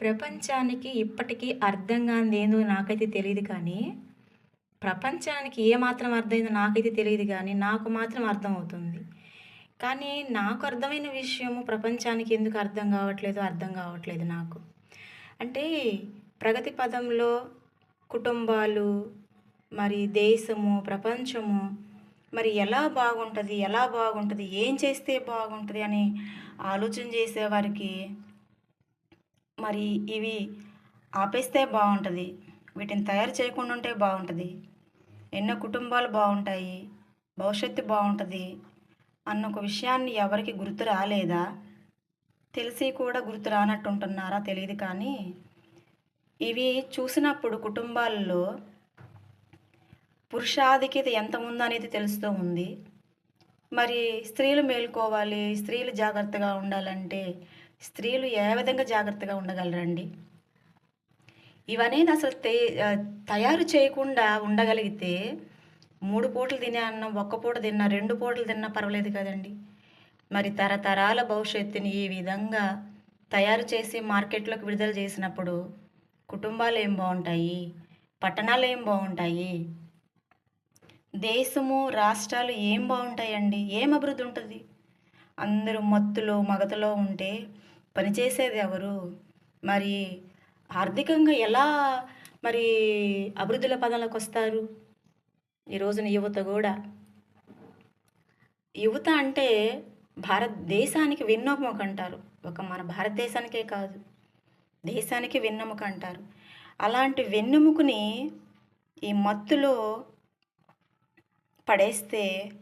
ప్రపంచానికి ఇప్పటికీ అర్థం కానిదేందో నాకైతే తెలియదు కానీ ప్రపంచానికి ఏమాత్రం అర్థమైందో నాకైతే తెలియదు కానీ నాకు మాత్రం అర్థమవుతుంది. కానీ నాకు అర్థమైన విషయము ప్రపంచానికి ఎందుకు అర్థం కావట్లేదో అర్థం కావట్లేదు నాకు. అంటే ప్రగతి పదంలో కుటుంబాలు మరి దేశము ప్రపంచము మరి ఎలా బాగుంటుంది ఎలా బాగుంటుంది ఏం చేస్తే బాగుంటుంది అని ఆలోచన చేసేవారికి మరి ఇవి ఆపేస్తే బాగుంటుంది. వీటిని తయారు చేయకుండా ఉంటే బాగుంటుంది. ఎన్నో కుటుంబాలు బాగుంటాయి. భవిష్యత్తు బాగుంటుంది అన్న ఒక విషయాన్ని ఎవరికి గుర్తు రాలేదా? తెలిసి కూడా గుర్తు రానట్టు ఉంటున్నారా తెలియదు కానీ ఇవి చూసినప్పుడు కుటుంబాల్లో పురుషాధిక్యత ఎంత ఉందనేది తెలుస్తూ ఉంది. మరి స్త్రీలు మేలుకోవాలి స్త్రీలు జాగ్రత్తగా ఉండాలంటే స్త్రీలు ఏ విధంగా జాగ్రత్తగా ఉండగలరండి? ఇవనేది అసలు తే తయారు చేయకుండా ఉండగలిగితే మూడు పూటలు తినే అన్నం ఒక్క పూట తిన్నా రెండు పూటలు తిన్నా పర్వాలేదు కదండి. మరి తరతరాల భవిష్యత్తుని ఈ విధంగా తయారు చేసి మార్కెట్లోకి విడుదల చేసినప్పుడు కుటుంబాలు ఏం బాగుంటాయి? పట్టణాలు ఏం బాగుంటాయి? దేశము రాష్ట్రాలు ఏం బాగుంటాయండి? ఏం అభివృద్ధి ఉంటుంది? అందరూ మత్తులో మగతలో ఉంటే పనిచేసేది ఎవరు? మరి ఆర్థికంగా ఎలా మరి అభివృద్ధుల పదంలోకి వస్తారు? ఈ రోజున యువత కూడా. యువత అంటే భారతదేశానికి వెన్నెముక అంటారు. ఒక మన భారతదేశానికే కాదు. దేశానికి వెన్నెముక అంటారు. అలాంటి వెన్నెముకని ఈ మత్తులో పడేస్తే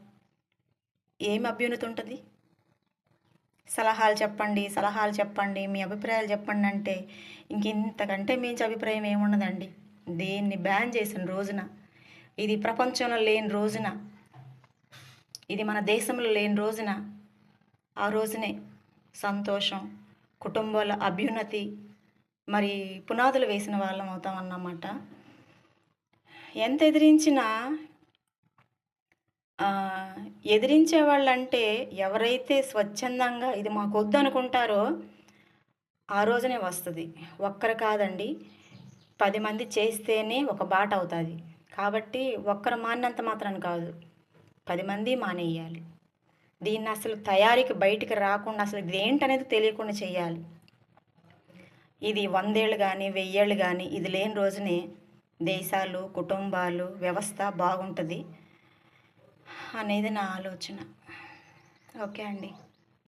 ఏం అభ్యున్నతి ఉంటుంది? సలహాలు చెప్పండి సలహాలు చెప్పండి మీ అభిప్రాయాలు చెప్పండి అంటే ఇంక ఇంతకంటే మించి అభిప్రాయం ఏమున్నదండి దీన్ని బ్యాన్ చేసిన రోజున ఇది ప్రపంచంలో లేని రోజున ఇది మన దేశంలో లేని రోజున ఆ రోజునే సంతోషం కుటుంబాల అభ్యున్నతి మరి పునాదులు వేసిన వాళ్ళం అవుతాం అన్నమాట. ఎంత ఎదిరించినా ఎదిరించే వాళ్ళంటే ఎవరైతే స్వచ్ఛందంగా ఇది మాకు వద్దు అనుకుంటారో ఆ రోజునే వస్తుంది. ఒక్కరు కాదండి. పది మంది చేస్తేనే ఒక బాట అవుతుంది. కాబట్టి ఒక్కరు మానినంత మాత్రం కాదు. పది మంది మానేయాలి. దీన్ని అసలు తయారీకి బయటికి రాకుండా అసలు ఇది ఏంటనేది తెలియకుండా చేయాలి. ఇది వందేళ్ళు కానీ వెయ్యేళ్ళు కానీ ఇది లేని రోజునే దేశాలు కుటుంబాలు వ్యవస్థ బాగుంటుంది. అనేది నా ఆలోచన. ఓకే అండి.